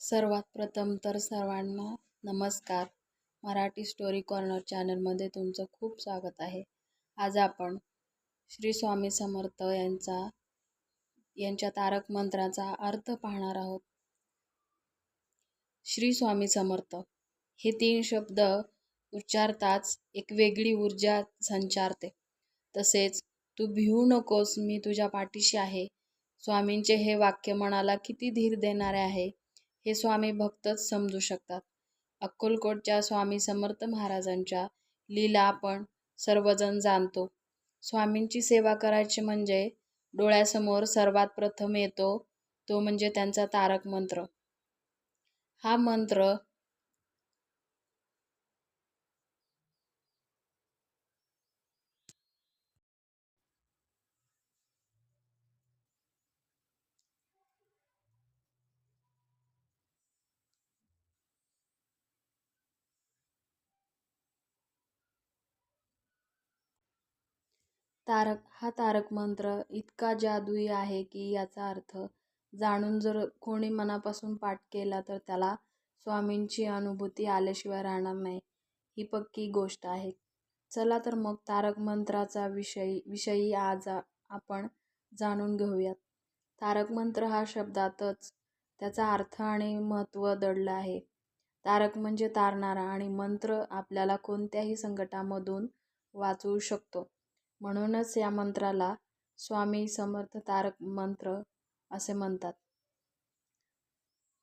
सर्वात प्रथम तर सर्वांना नमस्कार. मराठी स्टोरी कॉर्नर चॅनलमध्ये तुमचं खूप स्वागत आहे. आज आपण श्री स्वामी समर्थ यांचा यांच्या तारक मंत्राचा अर्थ पाहणार आहोत. श्री स्वामी समर्थ हे तीन शब्द उच्चारताच एक वेगळी ऊर्जा संचारते. तसेच तू भिवू नकोस मी तुझ्या पाठीशी आहे. स्वामींचे हे वाक्य मनाला किती धीर देणारे आहे हे स्वामी भक्तच समजू शकतात. अक्कलकोटच्या स्वामी समर्थ महाराजांच्या लीला आपण सर्वजण जाणतो. स्वामींची सेवा करायची म्हणजे डोळ्यासमोर सर्वात प्रथम येतो तो म्हणजे त्यांचा तारक मंत्र. हा मंत्र तारक हा तारक मंत्र इतका जादुई आहे की याचा अर्थ जाणून जर कोणी मनापासून पाठ केला तर त्याला स्वामींची अनुभूती आल्याशिवाय राहणार नाही. ही पक्की गोष्ट आहे. चला तर मग तारक मंत्राचा विषयी विषयी आज आपण जाणून घेऊयात. तारक मंत्र हा शब्दातच त्याचा अर्थ आणि महत्त्व दडलं आहे. तारक म्हणजे तारणारा आणि मंत्र आपल्याला कोणत्याही संकटामधून वाचवू शकतो. म्हणूनच या मंत्राला स्वामी समर्थ तारक मंत्र असे म्हणतात.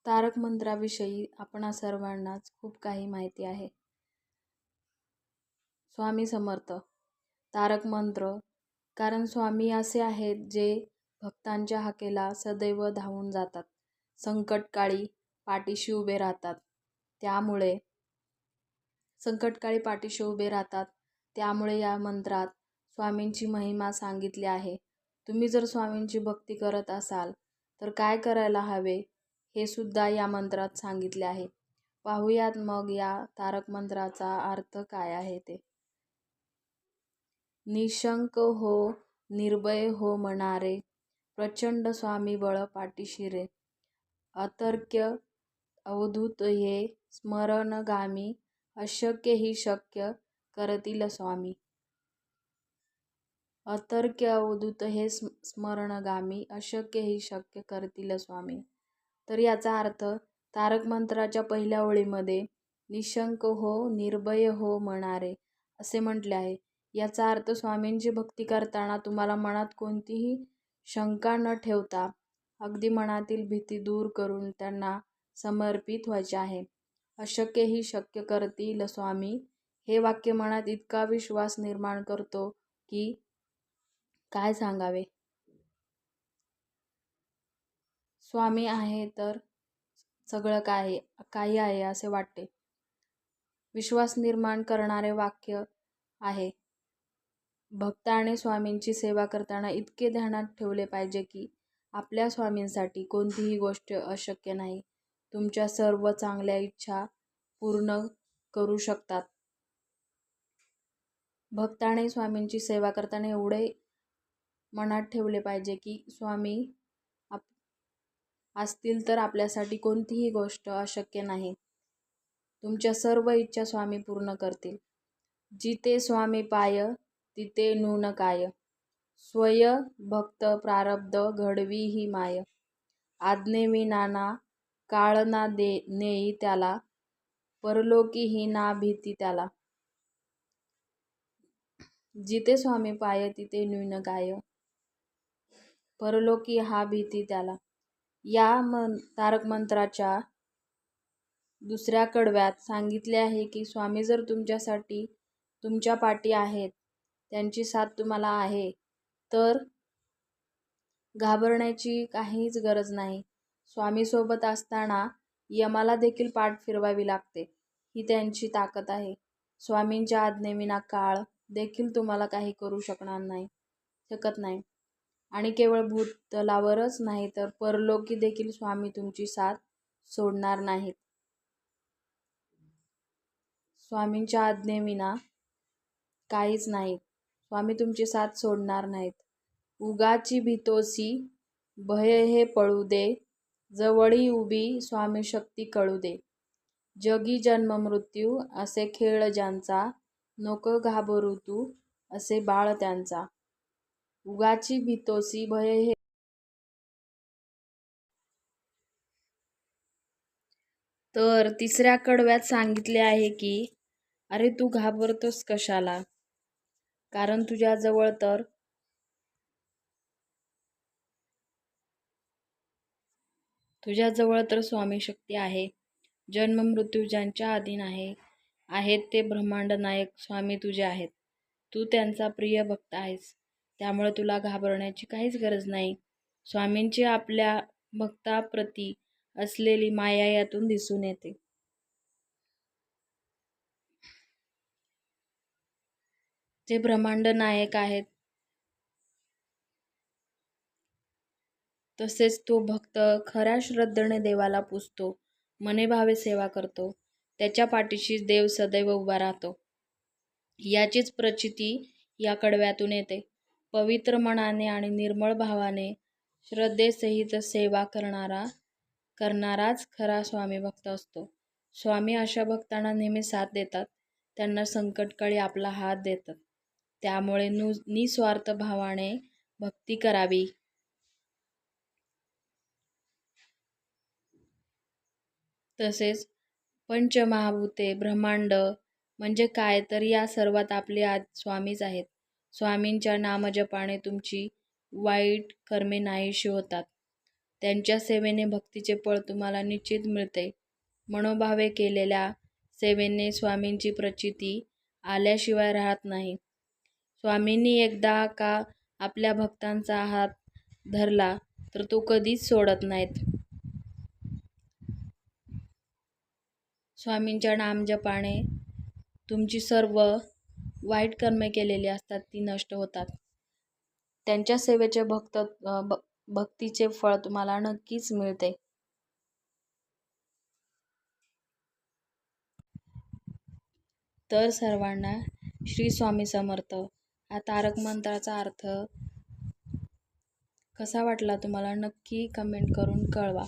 तारक मंत्राविषयी आपण सर्वांनाच खूप काही माहिती आहे. स्वामी समर्थ तारक मंत्र कारण स्वामी असे आहेत जे भक्तांच्या हाकेला सदैव धावून जातात. संकटकाळी पाठीशी उभे राहतात. त्यामुळे संकटकाळी पाठीशी उभे राहतात. त्यामुळे या मंत्रात स्वामींची महिमा सांगितली आहे. तुम्ही जर स्वामींची भक्ती करत असाल तर काय करायला हवे हे सुद्धा या मंत्रात सांगितले आहे. पाहूयात मग या तारक मंत्राचा अर्थ काय आहे ते. निशंक हो निर्भय हो म्हणारे प्रचंड स्वामी बळ पाठीशिरे. अतर्क्य अवधूत हे स्मरणगामी अशक्य ही शक्य करतील स्वामी. अतर्क्य अवधूत हे स्मरणगामी अशक्य ही शक्य करतील स्वामी. तर याचा अर्थ तारक मंत्राच्या पहिल्या ओळीमध्ये निशंक हो निर्भय हो म्हणारे असे म्हटले आहे. याचा अर्थ स्वामींची भक्ती करताना तुम्हाला मनात कोणतीही शंका न ठेवता अगदी मनातील भीती दूर करून त्यांना समर्पित व्हायचे आहे. अशक्य ही शक्य करतील स्वामी. हे वाक्य मनात इतका विश्वास निर्माण करतो की काय सांगावे? स्वामी आहे तर सगळं काय काही आहे असे वाटते. विश्वास निर्माण करणारे वाक्य आहे. भक्ताने स्वामींची सेवा करताना इतके ध्यानात ठेवले पाहिजे की आपल्या स्वामींसाठी कोणतीही गोष्ट अशक्य नाही. तुमच्या सर्व चांगल्या इच्छा पूर्ण करू शकतात. भक्ताने स्वामींची सेवा करताना एवढे मनात ठेवले पाहिजे की स्वामी आप असतील तर आपल्यासाठी कोणतीही गोष्ट अशक्य नाही. तुमच्या सर्व इच्छा स्वामी पूर्ण करतील. जिथे स्वामी पाय तिथे नून काय. स्वय भक्त प्रारब्ध घडवी ही माय. आज्ञेवी नाना काळ ना दे नेई त्याला. परलोकी ही ना भीती त्याला. जिथे स्वामी पाय तिथे न्यून गाय परलोकी हा भीती त्याला. या मन तारक मंत्राच्या दुसऱ्या कडव्यात सांगितले आहे की स्वामी जर तुमच्यासाठी तुमच्या पाठी आहेत त्यांची साथ तुम्हाला आहे तर घाबरण्याची काहीच गरज नाही. स्वामीसोबत असताना यमाला देखील पाठ फिरवावी लागते. ही त्यांची ताकद आहे. स्वामींच्या आज्ञेविना काळ देखील तुम्हाला काही करू शकणार नाही शकत नाही. आणि केवळ भूतलावरच नाही तर परलोकी देखील स्वामी तुमची साथ सोडणार नाहीत. स्वामींच्या आज्ञेविना काहीच नाही स्वामी तुमची साथ सोडणार नाहीत. उगाची भीतोसी भय हे पळू दे जवळी उभी स्वामी शक्ती कळू दे. जगी जन्म मृत्यू असे खेळ ज्यांचा नको घाबरू तू असे बाळ त्यांचा. उगाची भीतोसी भय हे. तर तिसऱ्या कडव्यात सांगितले आहे की अरे तू घाबरतोस कशाला? कारण तुझ्याजवळ तर तुझ्याजवळ तर स्वामी शक्ती आहे. जन्म मृत्यू ज्यांच्या अधीन आहे आहेत ते ब्रह्मांड नायक स्वामी तुझे आहेत. तू त्यांचा प्रिय भक्त आहेस. त्यामुळे तुला घाबरण्याची काहीच गरज नाही. स्वामींची आपल्या भक्ताप्रती असलेली माया यातून दिसून येते. जे ब्रह्मांड नायक आहेत तसेच तो भक्त खऱ्या श्रद्धेने देवाला पूजतो मनेभावे सेवा करतो त्याच्या पाठीशी देव सदैव उभा राहतो. याचीच प्रचिती या कडव्यातून येते. पवित्र मनाने आणि निर्मळ भावाने श्रद्धेसहित सेवा करणारा करणाराच खरा स्वामी भक्त असतो. स्वामी अशा भक्तांना नेहमी साथ देतात. त्यांना संकटकाळी आपला हात देतात. त्यामुळे नु निस्वार्थ भावाने भक्ती करावी. तसेच पंचमहाभूते ब्रह्मांड म्हणजे काय तर या सर्वात आपले आज स्वामीच आहेत. स्वामींच्या नामजपाने तुमची वाईट कर्मे नाहीशी होतात. त्यांच्या सेवेने भक्तीचे फळ तुम्हाला निश्चित मिळते. मनोभावे केलेल्या सेवेने स्वामींची प्रचिती आल्याशिवाय राहत नाही. स्वामींनी एकदा का आपल्या भक्तांचा हात धरला तर तो कधीच सोडत नाहीत. स्वामींच्या नामजपाने तुमची सर्व वाईट कर्मे केलेली असतात ती नष्ट होतात. त्यांच्या सेवेचे भक्त भ भक्तीचे फळ तुम्हाला नक्कीच मिळते. तर सर्वांना श्री स्वामी समर्थ. हा तारक मंत्राचा अर्थ कसा वाटला तुम्हाला नक्की कमेंट करून कळवा.